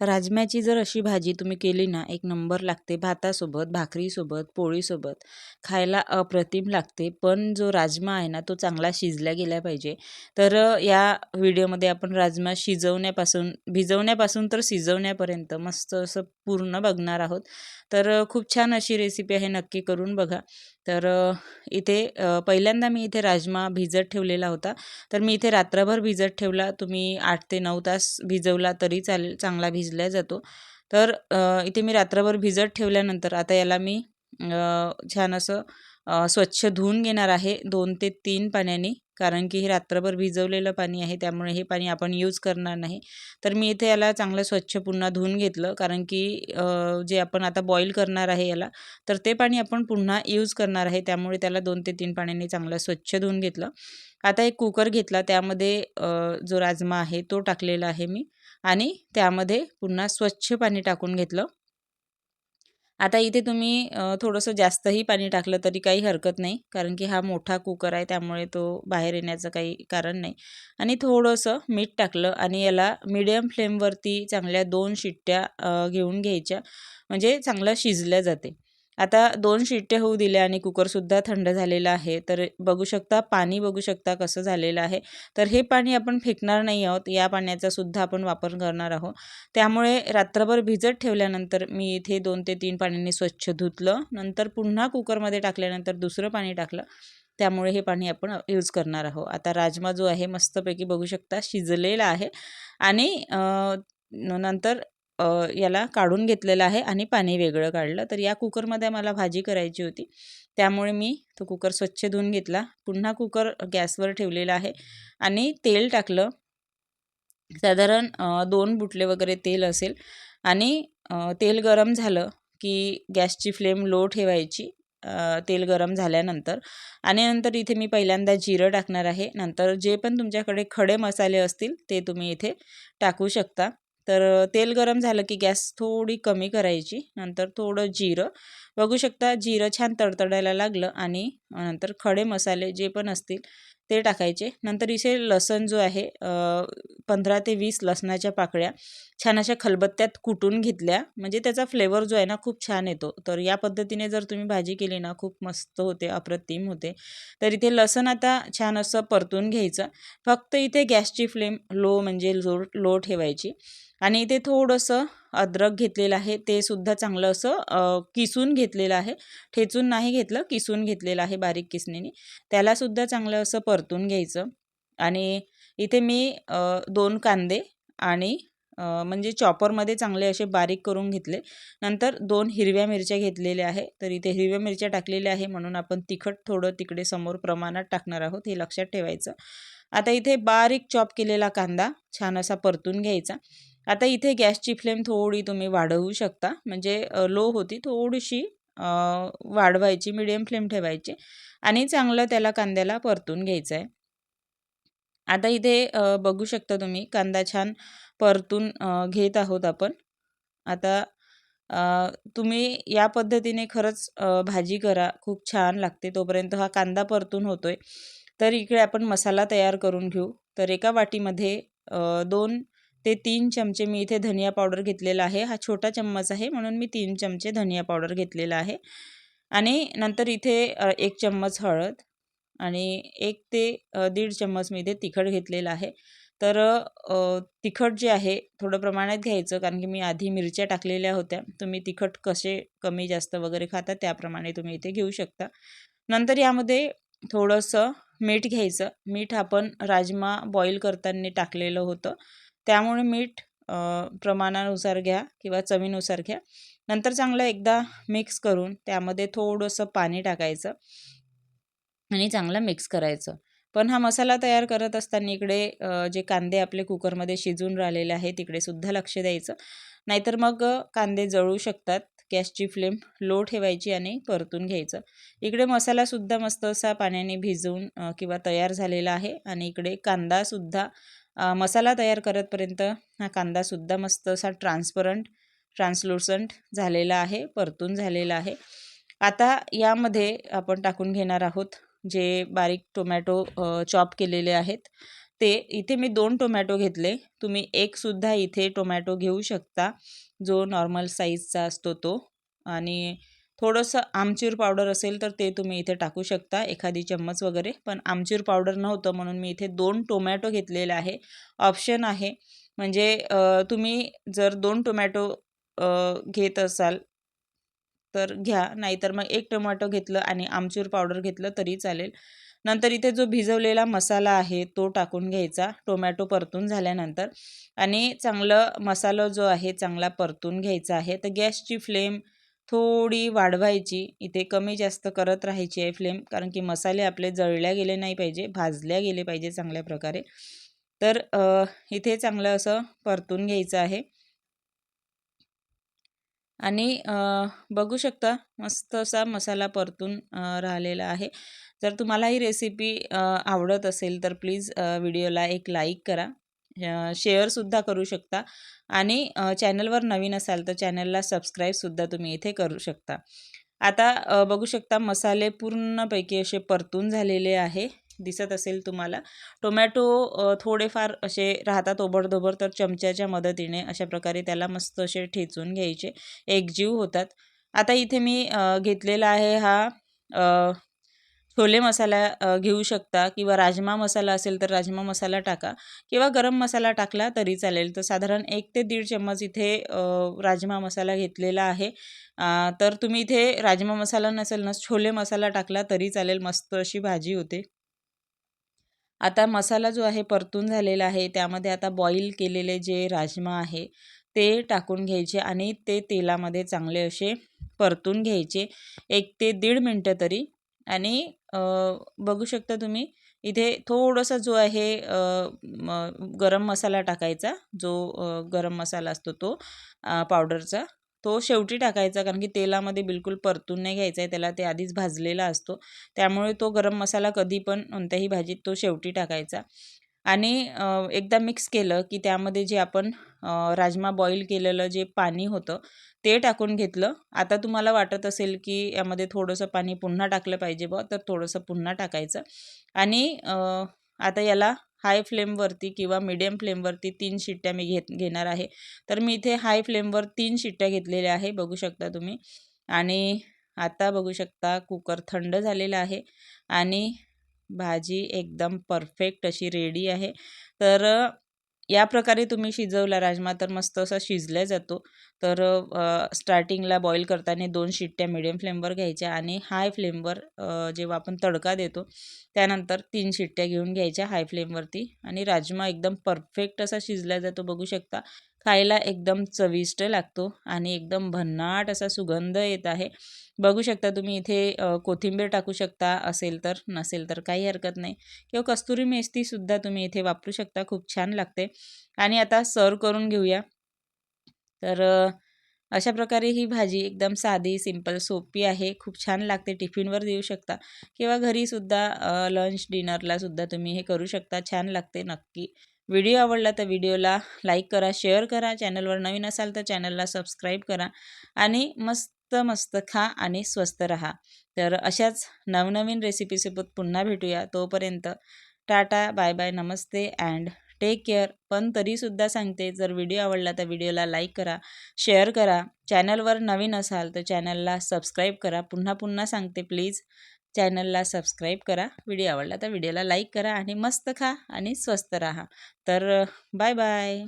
राजम्याची जर अशी भाजी तुम्ही केली ना एक नंबर लागते भातासोबत भाकरीसोबत पोळीसोबत. खायला अप्रतिम लागते पण जो राजमा आहे ना तो चांगला शिजला गेला पाहिजे. तर या व्हिडिओमध्ये आपण राजमा शिजवण्यापासून भिजवण्यापासून तर शिजवण्यापर्यंत मस्त असं पूर्ण बघणार आहोत. तर खूप छान अशी रेसिपी आहे नक्की करून बघा. तर इथे पहिल्यांदा मी इथे राजमा भिजत ठेवलेला होता. तर मी इथे रात्रभर भिजत ठेवला. तुम्ही आठ ते नऊ तास भिजवला तरी चालेल चांगला भिजला जातो. तर इथे मी रात्रभर भिजत ठेवल्यानंतर आता याला मी छान असं स्वच्छ धुवून घेणार आहे दोन ते तीन पाण्याने. कारण की हे रात्रभर भिजवलेलं पाणी आहे त्यामुळे हे पाणी आपण यूज करणार नाही. तर मी इथे याला चांगलं स्वच्छ पुन्हा धुवून घेतलं. कारण की जे आपण आता बॉईल करणार आहे याला तर ते पाणी आपण पुन्हा यूज करणार आहे. त्यामुळे त्याला दोन ते तीन पाण्याने चांगलं स्वच्छ धुवून घेतलं. आता एक कुकर घेतला. त्यामध्ये जो राजमा आहे तो टाकलेला आहे मी. आणि त्यामध्ये पुन्हा स्वच्छ पाणी टाकून घेतलं. आता इथे तुम्ही थोडंसं जास्तही पाणी टाकलं तरी काही हरकत नाही कारण की हा मोठा कुकर आहे त्यामुळे तो बाहेर येण्याचं काही कारण नाही. आणि थोडंसं मीठ टाकलं आणि याला मिडियम फ्लेमवरती चांगल्या दोन शिट्ट्या घेऊन घ्यायच्या. म्हणजे चांगलं शिजल्या जाते. आता दोन शिट्ट्या होऊ दिल्या आणि कुकरसुद्धा थंड झालेला आहे. तर बघू शकता पाणी बघू शकता कसं झालेलं आहे. तर हे पाणी आपण फेकणार नाही आहोत. या पाण्याचा सुद्धा आपण वापर करणार आहोत. त्यामुळे रात्रभर भिजत ठेवल्यानंतर मी इथे दोन ते तीन पाण्याने स्वच्छ धुतलं. नंतर पुन्हा कुकरमध्ये टाकल्यानंतर दुसरं पाणी टाकलं. त्यामुळे हे पाणी आपण यूज करणार आहोत. आता राजमा जो आहे मस्तपैकी बघू शकता शिजलेला आहे. आणि नंतर याला काढून घेतलेलं आहे आणि पाणी वेगळं काढलं. तर या कुकरमध्ये मला भाजी करायची होती. त्यामुळे मी तो कुकर स्वच्छ धुवून घेतला. पुन्हा कुकर गॅसवर ठेवलेला आहे आणि तेल टाकलं. साधारण दोन बुटले वगैरे तेल असेल आणि तेल गरम झालं की गॅसची फ्लेम लो ठेवायची तेल गरम झाल्यानंतर. आणि नंतर इथे मी पहिल्यांदा जिरं टाकणार आहे. नंतर जे पण तुमच्याकडे खडे मसाले असतील ते तुम्ही इथे टाकू शकता. तर तेल गरम झालं की गॅस थोडी कमी करायची नंतर थोडं जिरं. बघू शकता जिरं छान तडतडायला लागलं आणि नंतर खडे मसाले जे पण असतील ते टाकायचे. नंतर इथे लसण जो आहे पंधरा ते वीस लसणाच्या पाकळ्या छान अशा खलबत्त्यात कुटून घेतल्या. म्हणजे त्याचा फ्लेवर जो आहे ना खूप छान येतो. तर या पद्धतीने जर तुम्ही भाजी केली ना खूप मस्त होते अप्रतिम होते. तर इथे लसण आता छान असं परतून घ्यायचं. फक्त इथे गॅसची फ्लेम लो म्हणजे लो लो ठेवायची. आणि इथे थोडंसं अद्रक घेतलेलं आहे. ते सुद्धा चांगलं असं किसून घेतलेलं आहे. ठेचून नाही घेतलं किसून घेतलेलं आहे बारीक किसणीने. त्यालासुद्धा चांगलं असं परतून घ्यायचं. आणि इथे मी दोन कांदे आणि म्हणजे चॉपरमध्ये चांगले असे बारीक करून घेतले. नंतर दोन हिरव्या मिरच्या घेतलेल्या आहे. तर इथे हिरव्या मिरच्या टाकलेल्या आहे म्हणून आपण तिखट थोडं तिकडे समोर प्रमाणात टाकणार आहोत हे लक्षात ठेवायचं. आता इथे बारीक चॉप केलेला कांदा छान असा परतून घ्यायचा. आता इथे गॅसची फ्लेम थोडी तुम्ही वाढवू शकता. म्हणजे लो होती थोडीशी वाढवायची मिडियम फ्लेम ठेवायची आणि चांगलं त्याला कांद्याला परतून घ्यायचं आहे आता इथे बघू शकता तुम्ही कांदा छान परतून घेत आहोत आपण. आता तुम्ही या पद्धतीने खरंच भाजी करा खूप छान लागते तोपर्यंत. हा कांदा परतून होतोय. तर इकडे आपण मसाला तयार करून घेऊ. तर एका वाटीमध्ये दोन ते तीन चमचे मी इथे धनिया पावडर घेतलेला आहे. हा छोटा चम्मच आहे म्हणून मी तीन चमचे धनिया पावडर घेतलेला आहे. आणि नंतर इथे एक चम्मच हळद आणि एक ते दीड चम्मच मी इथे तिखट घेतलेलं आहे. तर तिखट जे आहे थोडं प्रमाणात घ्यायचं कारण की मी आधी मिरच्या टाकलेल्या होत्या. तुम्ही तिखट कसे कमी जास्त वगैरे खाता त्याप्रमाणे तुम्ही इथे घेऊ शकता. नंतर यामध्ये थोडंसं मीठ घ्यायचं. मीठ आपण राजमा बॉईल करताना टाकलेलं होतं. त्यामुळे मीठ प्रमाणानुसार घ्या किंवा चवीनुसार घ्या. नंतर चांगलं एकदा मिक्स करून त्यामध्ये थोडंसं पाणी टाकायचं आणि चांगलं मिक्स करायचं. पण हा मसाला तयार करत असताना इकडे जे कांदे आपले कुकरमध्ये शिजून राहिलेले आहे तिकडे सुद्धा लक्ष द्यायचं. नाहीतर मग कांदे जळू शकतात गॅसची फ्लेम लो ठेवायची आणि परतून घ्यायचं. इकडे मसालासुद्धा मस्त असा पाण्याने भिजवून किंवा तयार झालेला आहे आणि इकडे कांदासुद्धा मसाला तयार करतपर्यंत हा कांदासुद्धा मस्त असा ट्रान्सपरंट ट्रान्सलुसंट झालेला आहे परतून झालेला आहे. आता यामध्ये आपण टाकून घेणार आहोत जे बारीक टोमॅटो चॉप केलेले आहेत. ते इथे मी दोन टोमॅटो घेतले. तुम्ही एकसुद्धा इथे टोमॅटो घेऊ शकता जो नॉर्मल साईजचा असतो तो. आणि थोडंसं आमचूर पावडर असेल तर ते तुम्ही इथे टाकू शकता एखादी चम्मच वगैरे. पण आमचूर पावडर नव्हतं म्हणून मी इथे दोन टोमॅटो घेतलेले आहे. ऑप्शन आहे म्हणजे तुम्ही जर दोन टोमॅटो घेत असाल तर घ्या नाहीतर मग एक टोमॅटो घेतलं आणि आमचूर पावडर घेतलं तरी चालेल. नंतर इथे जो भिजवलेला मसाला आहे तो टाकून घ्यायचा टोमॅटो परतून झाल्यानंतर. आणि चांगलं मसाला जो आहे चांगला परतून घ्यायचा आहे. तर गॅसची फ्लेम थोडी वाढवायची इथे कमी जास्त करत राहायची आहे फ्लेम कारण की मसाले आपले जळल्या गेले नाही पाहिजे भाजल्या गेले पाहिजे चांगल्या प्रकारे. तर इथे चांगलं असं परतून घ्यायचं आहे. आणि बघू शकता मस्त असा मसाला परतून राहिलेला आहे. जर तुम्हाला ही रेसिपी आवडत असेल तर प्लीज व्हिडिओला एक लाईक करा. शेअरसुद्धा करू शकता. आणि चॅनलवर नवीन असाल तर चॅनलला सबस्क्राईबसुद्धा तुम्ही इथे करू शकता. आता बघू शकता मसाले पूर्णपैकी असे परतून झालेले आहे. दिसत असेल तुम्हाला. टोमॅटो थोडेफार असे राहतात ओबडधोबर तर चमच्याच्या मदतीने अशा प्रकारे त्याला मस्त असे ठेचून घ्यायचे. एकजीव होतात. आता इथे मी घेतलेला आहे हा छोले मसाला घेऊ शकता किंवा राजमा मसाला असेल तर राजमा मसाला टाका किंवा गरम मसाला टाकला तरी चालेल. तर साधारण एक ते दीड चम्मच इथे राजमा मसाला घेतलेला आहे. तर तुम्ही इथे राजमा मसाला नसेल ना छोले मसाला टाकला तरी चालेल मस्त अशी भाजी होते. आता मसाला जो आहे परतून झालेला आहे त्यामध्ये आता बॉईल केलेले जे राजमा आहे ते टाकून घ्यायचे आणि ते तेलामध्ये चांगले असे परतून घ्यायचे. एक ते दीड मिनटं तरी आणि बघू शकता तुम्ही इथे थोडासा जो आहे गरम मसाला टाकायचा जो गरम मसाला असतो तो पावडरचा तो शेवटी टाकायचा कारण की तेलामध्ये बिलकुल परतून नाही घ्यायचा आहे त्याला ते आधीच भाजलेला असतो त्यामुळे तो गरम मसाला कधी पण कोणत्याही भाजीत तो शेवटी टाकायचा. आणि एकदा मिक्स केलं की त्यामध्ये जे आपण राजमा बॉईल केलेलं जे पाणी होतं ते टाकून घेतलं. आता तुम्हाला वाटत असेल की यामध्ये थोडंसं पाणी पुन्हा टाकलं पाहिजे बा तर थोडंसं पुन्हा टाकायचं. आणि आता याला हाय फ्लेमवरती किंवा मिडियम फ्लेमवरती तीन शिट्ट्या मी घेत घेणार आहे. तर मी इथे हाय फ्लेमवर तीन शिट्ट्या घेतलेल्या आहे बघू शकता तुम्ही. आणि आता बघू शकता कुकर थंड झालेला आहे. आणि भाजी एकदम परफेक्ट अशी रेडी आहे. तर या प्रकारे तुम्ही शिजवला राजमा तर मस्त असा शिजला जातो. तर स्टार्टिंगला बॉईल करताना दोन शिट्ट्या मिडियम फ्लेमवर घ्यायच्या आणि हाय फ्लेमवर जेव्हा आपण तडका देतो त्यानंतर तीन शिट्ट्या घेऊन घ्यायच्या हाय फ्लेमवरती आणि राजमा एकदम परफेक्ट असा शिजला जातो. बघू शकता खायला एकदम चविष्ट लागतो आणि एकदम भन्नाट असा सुगंध येत आहे. बघू शकता तुम्ही इथे कोथिंबीर टाकू शकता असेल तर नसेल तर काही हरकत नाही. किंवा कस्तुरी मेथीसुद्धा तुम्ही इथे वापरू शकता खूप छान लागते. आणि आता सर्व करून घेऊया. तर अशा प्रकारे ही भाजी एकदम साधी सिंपल सोपी आहे. खूप छान लागते टिफिनवर देऊ शकता. किंवा घरीसुद्धा लंच डिनरलासुद्धा तुम्ही हे करू शकता. छान लागते नक्की. व्हिडिओ आवडला तर व्हिडिओला लाईक करा शेअर करा चॅनलवर नवीन असाल तर चॅनलला सबस्क्राईब करा आणि मस्त मस्त खा आणि स्वस्त राहा. तर अशाच नवनवीन रेसिपीसोबत पुन्हा भेटूया. तोपर्यंत Tata bye bye Namaste and take care पण तरीसुद्धा सांगते जर व्हिडिओ आवडला तर व्हिडिओला लाईक करा शेअर करा. चॅनलवर नवीन असाल तर चॅनलला सबस्क्राईब करा. पुन्हा पुन्हा सांगते प्लीज. चॅनलला सबस्क्राईब करा. व्हिडिओ आवडला तर व्हिडिओला लाईक करा आणि मस्त खा आणि स्वस्त राहा. तर बाय बाय.